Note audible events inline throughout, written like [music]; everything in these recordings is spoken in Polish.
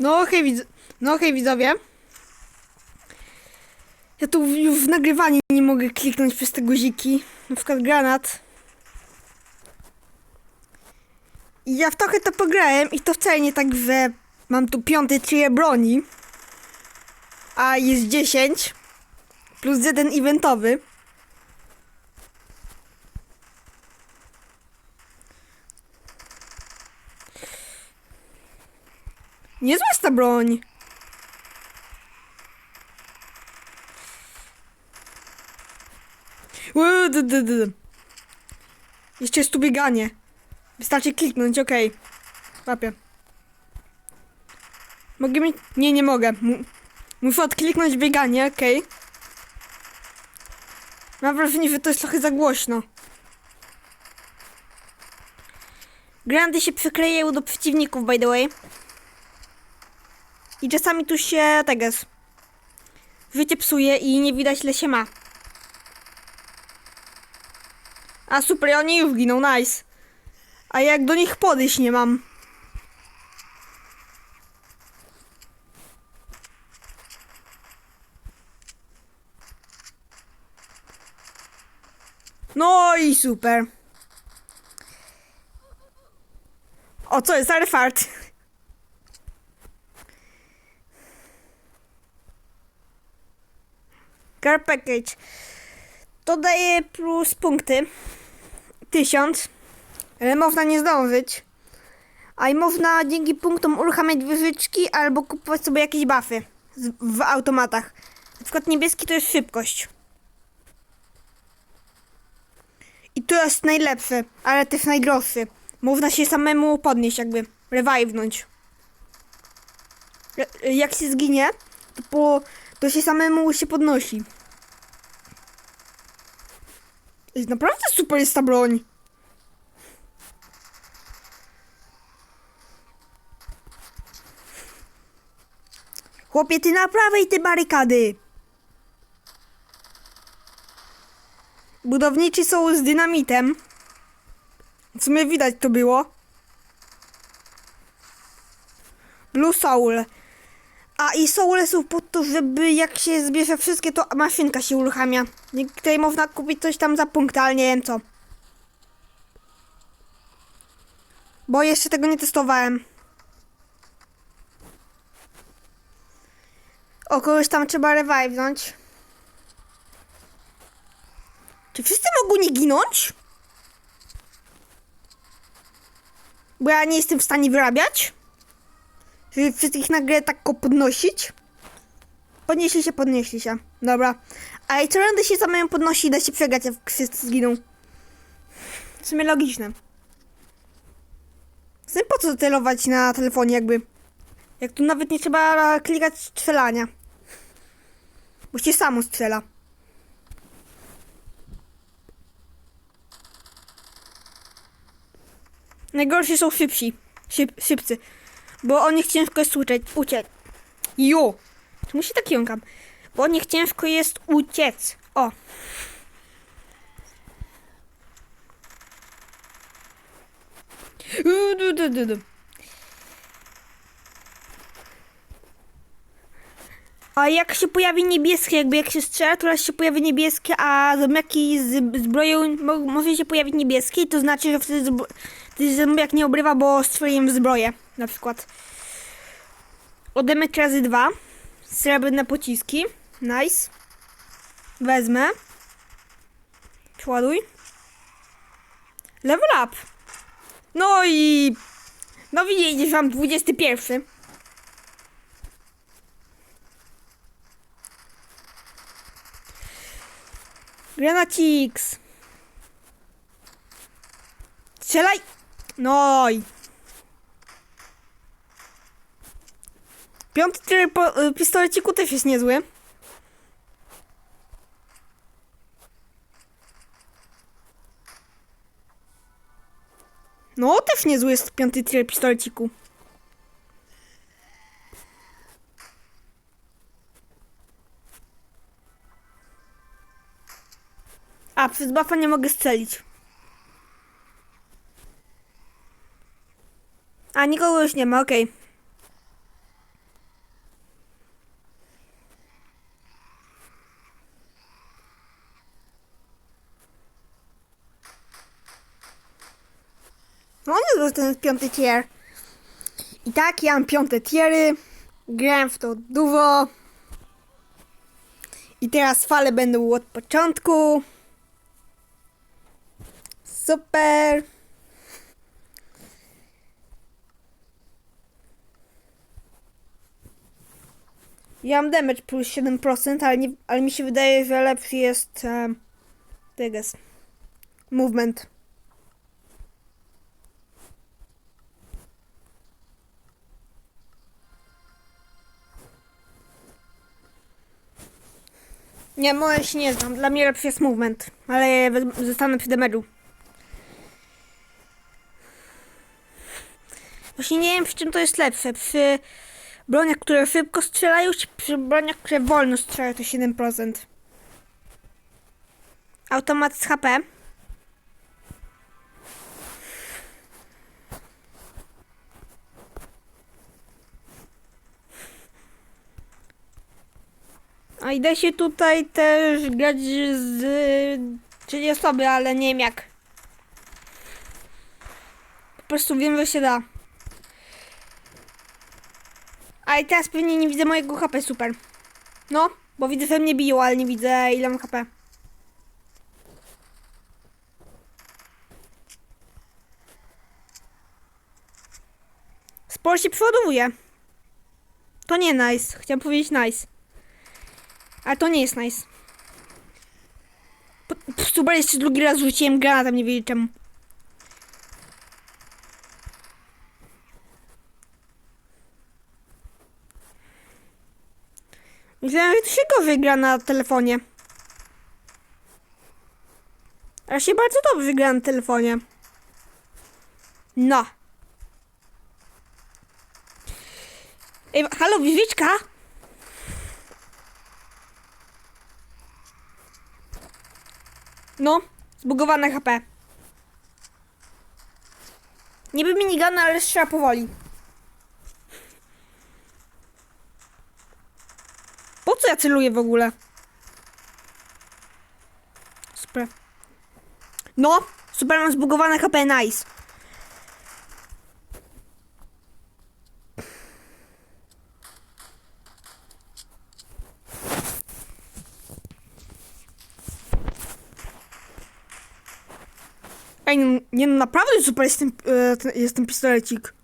No hej, widz... no hej widzowie. Ja tu już w nagrywanie nie mogę kliknąć przez te guziki. Na przykład granat. I ja w trochę to pograłem i to wcale nie tak, że mam tu piąty tier broni. A jest 10. Plus jeden eventowy. Niezła jest ta broń. Ue, dy, dy, dy. Jeszcze jest tu bieganie. Wystarczy kliknąć, okej. Łapię. Mogę mi... Nie, nie mogę. Mu... Muszę odkliknąć bieganie, okej. Mam wrażenie, że to jest trochę za głośno. Grandy się przyklejają do przeciwników, by the way. I czasami tu się teges. Życie psuje i nie widać ile się ma. A super, oni już giną, nice. A jak do nich podejść nie mam. No i super. O, co jest? Ale fart. Car package. To daje plus punkty. Tysiąc. Ale można nie zdążyć. A i można dzięki punktom uruchamiać wyżyczki albo kupować sobie jakieś buffy w automatach. Na przykład niebieski to jest szybkość. I to jest najlepszy, ale też najdroższy. Można się samemu podnieść jakby, revivenąć. E, Jak się zginie, to, po, to się samemu się podnosi. Ej, Naprawdę super jest ta broń. Chłopie, ty naprawiaj te barykady. Budowniczy są z dynamitem. W sumie widać to było. Blue Soul. A i są po to, żeby jak się zbierze wszystkie, to maszynka się uruchamia. Której można kupić coś tam za punkt, ale nie wiem co. Bo jeszcze tego nie testowałem. O, kogoś tam trzeba revive'nąć. Czy wszyscy mogą nie ginąć? Bo ja nie jestem w stanie wyrabiać. Żeby wszystkich nagle tak go podnosić. Podnieśli się, podnieśli się. Dobra. A i co rundy się samemu podnosi i da się przegrać, jak wszyscy zginą. W sumie logiczne. W sumie po co celować na telefonie jakby? Jak tu nawet nie trzeba klikać strzelania. Bo się samo strzela. Najgorsi są szybsi. Szyb, szybcy. Bo o nich ciężko jest uciec. uciec. Jo! Czemu się tak jąkam? Bo o nich ciężko jest uciec. O! A jak się pojawi niebieskie, jakby jak się strzela, to raz się pojawi niebieskie, a zombiaki z zbroją mo- może się pojawić niebieskie, to znaczy, że wtedy, wtedy zombiak nie obrywa, bo strzeliłem w zbroję, na przykład. Odemek razy dwa, srebrne pociski, nice. Wezmę. Przeładuj. Level up. No i... No widzicie, że mam 21. Granacix. Strzelaj! No Piąty tryb po, y, pistoleciku też jest niezły. No, też niezły jest piąty tryb pistoleciku. A, przez buffa nie mogę strzelić. A, nikogo już nie ma, okej. To ten piąty tier. I tak, ja mam piąte tiery. Grałem w to dużo. I teraz fale będą od początku. Super. Ja mam damage plus 7%, ale, nie, ale mi się wydaje, że lepszy jest um, teges. Movement. Nie, może się nie znam. Dla mnie lepszy jest movement, ale zostanę przy damage'u. Właśnie nie wiem, przy czym to jest lepsze. Przy broniach, które szybko strzelają, czy przy broniach, które wolno strzelają, to 7%. Automat z HP. A i da się tutaj też grać z czyli osoby, ale nie wiem jak. Po prostu wiem, że się da. A i teraz pewnie nie widzę mojego HP, super. No, bo widzę, że mnie biją, ale nie widzę ile mam HP. Sporo się przeładowuje. To nie nice. Chciałam powiedzieć nice. Ale to nie jest nice. Super, jeszcze drugi raz rzuciłem granatem, nie wiedzieć czemu. Myślałem, że to się gorzej gra na telefonie. A się bardzo dobrze gra na telefonie. No. Ej, halo, Wiewiczka? No, zbugowane HP. Niby minigana, ale strzela powoli. Po co ja celuję w ogóle? Super. No, super mam zbugowane HP, nice. Ej, no, nie no, naprawdę super jest e, ten, jest ten pistolecik.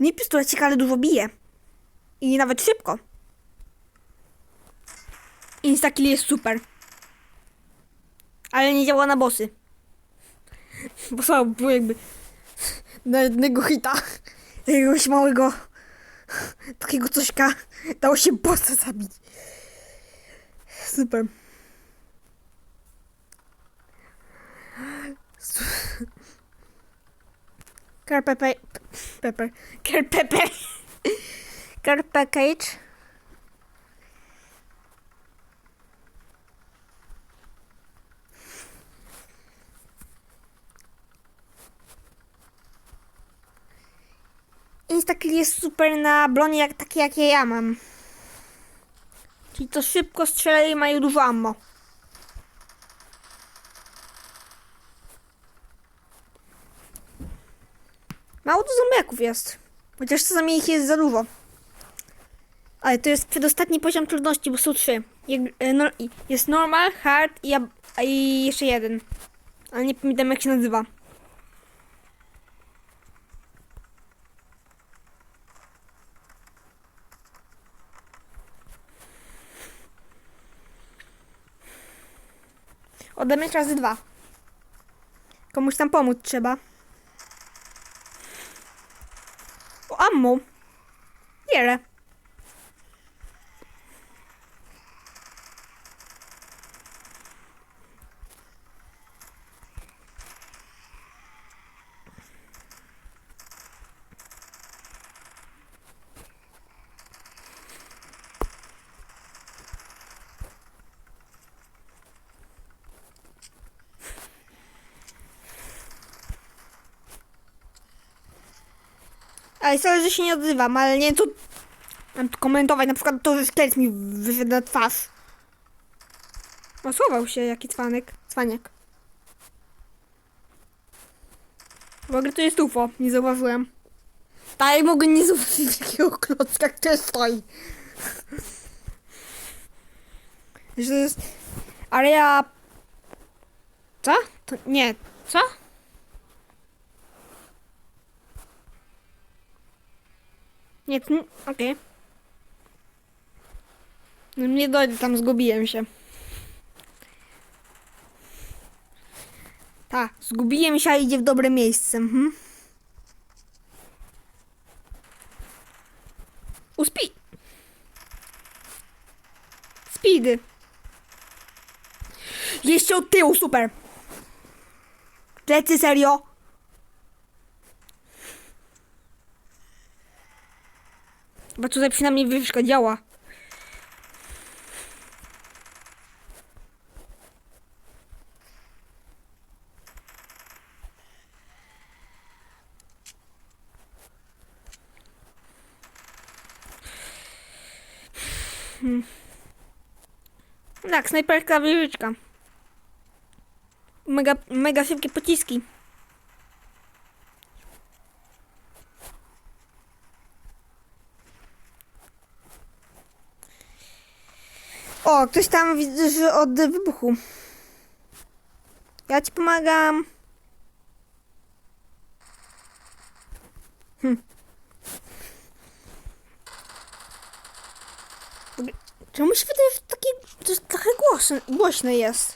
Nie pistolecik, ale dużo bije. I nawet szybko. Instakill jest super. Ale nie działa na bossy. [laughs] Bo słabo było jakby na jednego hita jakiegoś małego takiego cośka dało się bossa zabić. Super. [laughs] Care Pepper. Pepper. Care Package. Instakill jest super na bronie jak takie jakie ja mam. Czyli to szybko strzelają i mają dużo ammo. Mało tu zombiaków jest. Chociaż czasami ich jest za dużo. Ale to jest przedostatni poziom trudności, bo są trzy. E, no- Jest normal, hard i, i jeszcze jeden. Ale nie pamiętam jak się nazywa. Ode mnie razy dwa. Komuś tam pomóc trzeba. O, ammo. Wiele. Ale sorry, że się nie odzywam, ale nie tu... Mam tu komentować, na przykład to, że szkielet mi wyszedł na twarz. Osłował się, jaki cwanek. Cwaniak. W ogóle to jest UFO, nie zauważyłem. Tak, jak mogę nie zauważyć takiego klocka, który stoi. Że jest... Ale ja... Co? To nie. Co? Nie, Okej. No nie dojdę, tam zgubiłem się. Tak, zgubiłem się, a idzie w dobre miejsce. Mhm. Uspi... Speedy. Jeszcze od tyłu, super. Plecy, serio. Bo tutaj przynajmniej wyżka działa. Tak, snajperka wieżyczka. Mega, mega szybkie pociski. O, ktoś tam widzę, że od wybuchu. Ja ci pomagam. Hm. Czemu się wydaje, że takie to trochę głośne, głośne jest?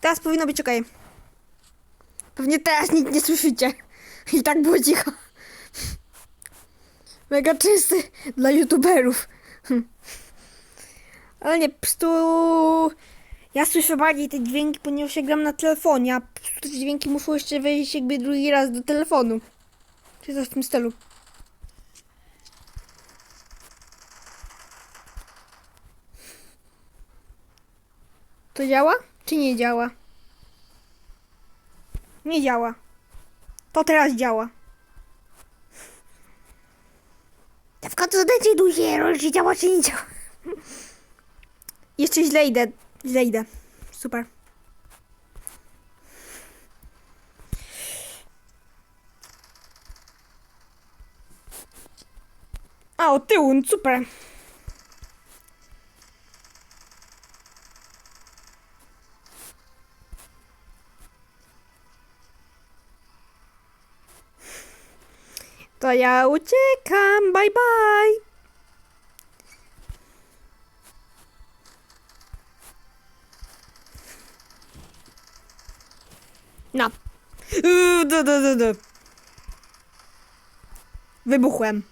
Teraz powinno być ok. Pewnie teraz nic nie słyszycie. I tak było cicho. Mega czysty dla youtuberów. Ale nie, po prostu... Ja słyszę bardziej te dźwięki, ponieważ ja gram na telefonie, a te dźwięki muszą jeszcze wejść jakby drugi raz do telefonu. Czy coś w tym stylu. To działa? Czy nie działa? Nie działa. To teraz działa. To w końcu zdecydujcie, czy działa, czy nie działa. Jeszcze źle idę. Źle idę. Super. A, od tyłu, no super. To ja uciekam. Bye bye. Du, du, du, du. Wybuchłem.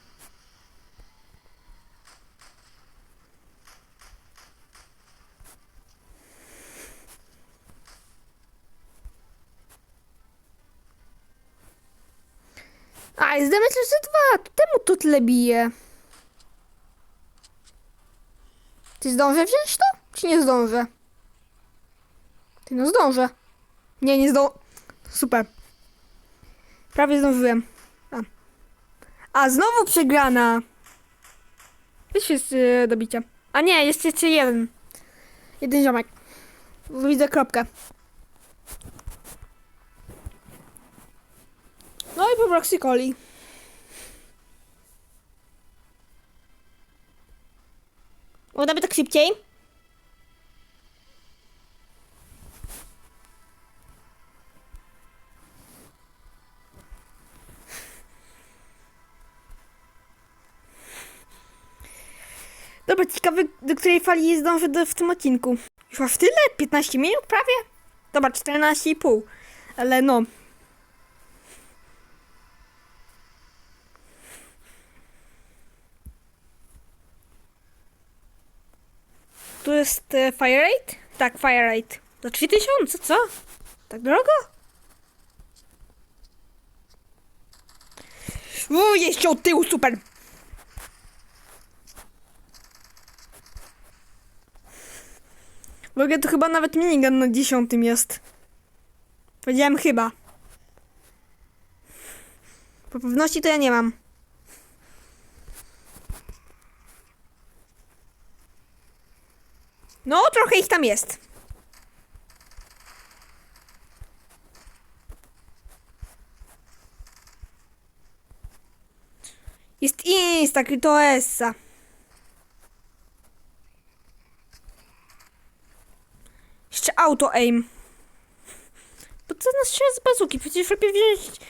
A, jest damage jeszcze dwa. To Temu to tyle bije. Ty zdążę wziąć to? Czy nie zdążę? Ty no zdążę. Nie, nie zdążę. Super. Prawie zdążyłem. A, A znowu przegrana. Wiesz, jest yy. A nie, jest jeszcze jeden. Jeden ziomek. Widzę kropkę. No i po proxy coli. Można by tak szybciej? Dobra, ciekawy, do której fali zdążę do, w tym odcinku. Już aż tyle? 15 minut prawie? Dobra, 14,5. Ale no, Tu jest e, fire rate? Tak, fire rate. Za 3000, co? Tak drogo? O, jeszcze od tyłu, super! W ogóle to chyba nawet minigun na dziesiątym jest. Powiedziałem chyba. Po pewności to ja nie mam. No, trochę ich tam jest. Jest Insta, to Essa. Jeszcze auto aim. Bo co nas strzela z bazuki? Przecież lepiej wziąć...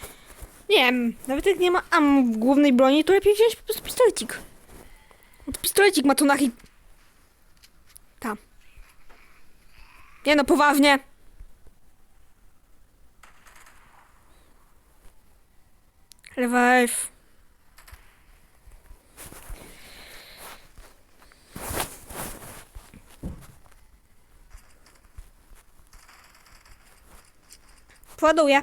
Nie wiem, nawet jak nie ma am w głównej broni, to lepiej wziąć po prostu pistolecik. To pistolecik ma to na hit. Nie no, poważnie. Revive. Ładuję.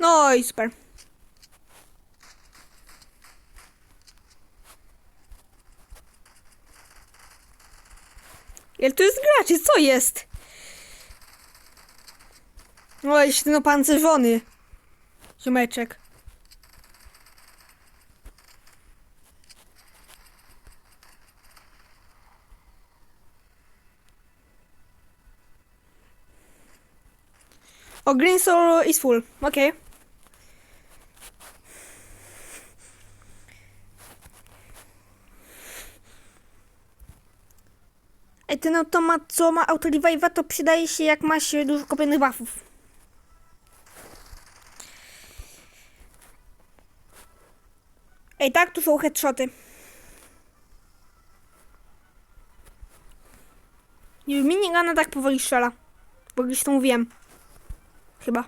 No i super. Ile to jest graczy? Co jest? O, jeszcze no pancerzony. Ziomeczek. O, green soul is full. Okej. Ej, ten automat, co ma auto revive'a, to przydaje się jak masz dużo kopionych buffów. Ej, tak, tu są headshoty. Minigana tak powoli strzela. Bo gdzieś to mówiłem. Chyba.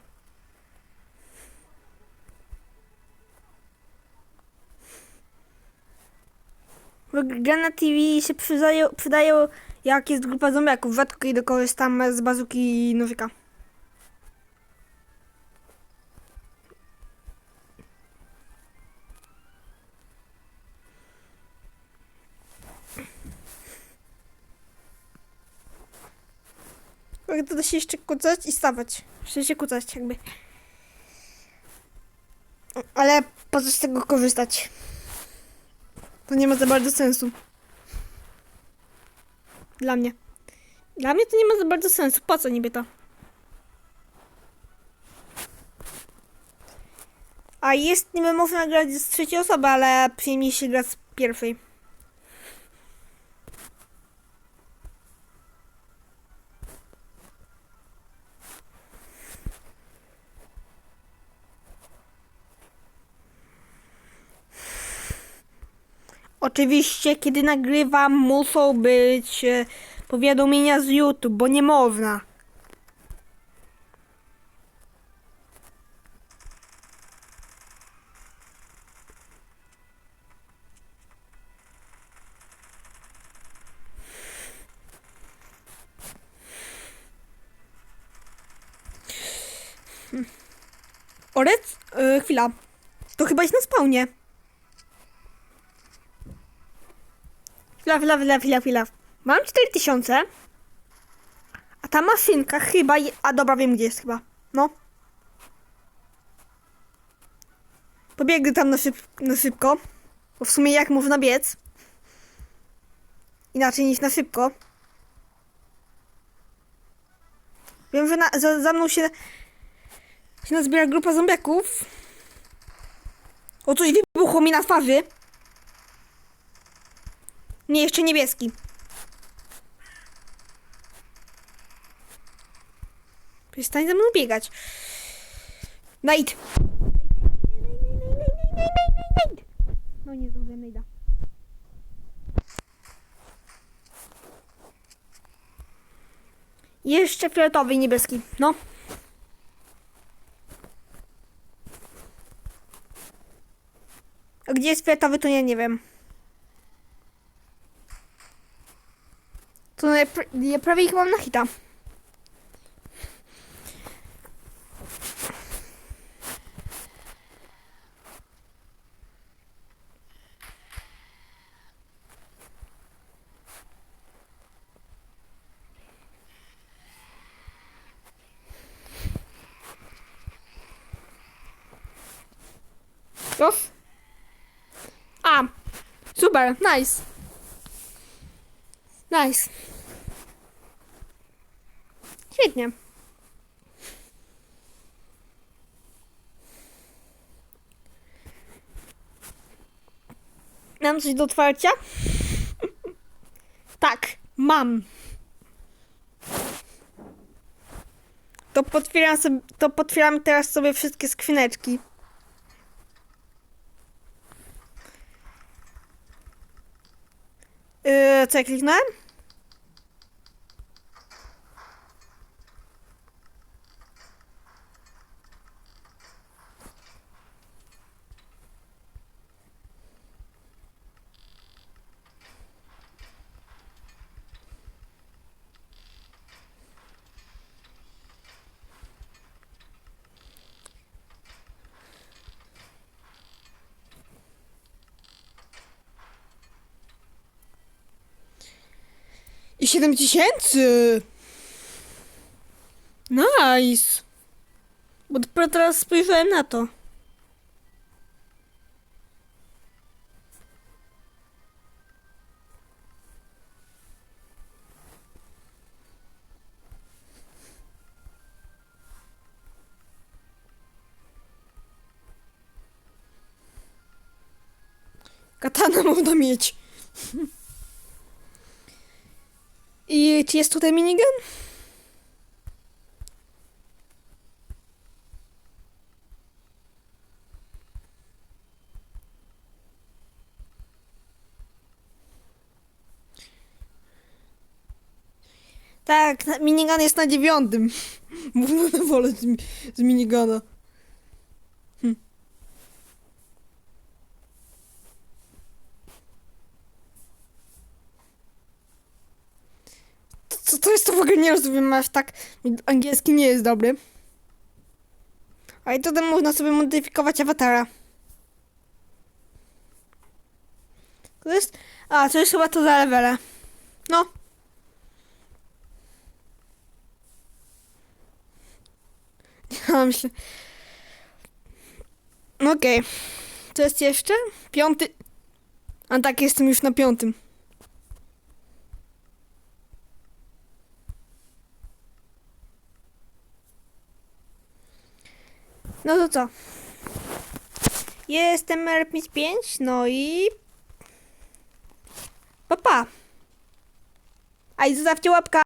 Gana TV się przydają, przydają jak jest grupa zombiaków. Rzadko kiedy korzystam z bazuki i nożyka. To da się jeszcze kucać i stawać. Jeszcze się kucać jakby. Ale po co z tego korzystać? To nie ma za bardzo sensu. Dla mnie. Dla mnie to nie ma za bardzo sensu. Po co niby to? A jest niby można grać z trzeciej osoby, ale przyjemniej się gra z pierwszej. Oczywiście, kiedy nagrywam, muszą być e, powiadomienia z YouTube, bo nie można. Hmm. Orec? E, chwila. To chyba jest na spawnie. Chwila, chwila, chwila, chwila, chwila. Mam 4000. A ta maszynka chyba... Je... A dobra, wiem gdzie jest chyba. No. Pobiegnę tam na, szyb... na szybko. Bo w sumie jak można biec? Inaczej niż na szybko. Wiem, że na... za, za mną się... się nazbiera grupa zombiaków. O, coś wybuchło mi na twarzy. Nie, jeszcze niebieski. Przestań za mną biegać. Nate! No nie zdążyłem Nate'a. Jeszcze fioletowy i niebieski. No. A gdzie jest fioletowy, to ja nie wiem. To ja, pra ja prawie ich mam na hita. Los? A, super, nice. Nice. Świetnie. Mam coś do otwarcia? [laughs] tak, mam. To potwieram, sobie, to potwieram teraz sobie wszystkie skrzyneczki. Yy, co ja kliknąłem? 7 tysięcy! Nice! Bo dopiero teraz spojrzałem na to. Katana [laughs] można mieć. I jest tutaj minigun? Tak, minigun jest na dziewiątym. [laughs] Wolę z, z miniguna. Hm. To- to to w ogóle nie rozumiem, aż tak angielski nie jest dobry. A i tutaj można sobie modyfikować awatara. To jest... A, to jest chyba to za levele. No. [laughs] Ja myślę... No Okej. Co jest jeszcze? Piąty... A tak, jestem już na piątym. No to co? Jestem RP5, no i... Papa. A i zostawcie łapka.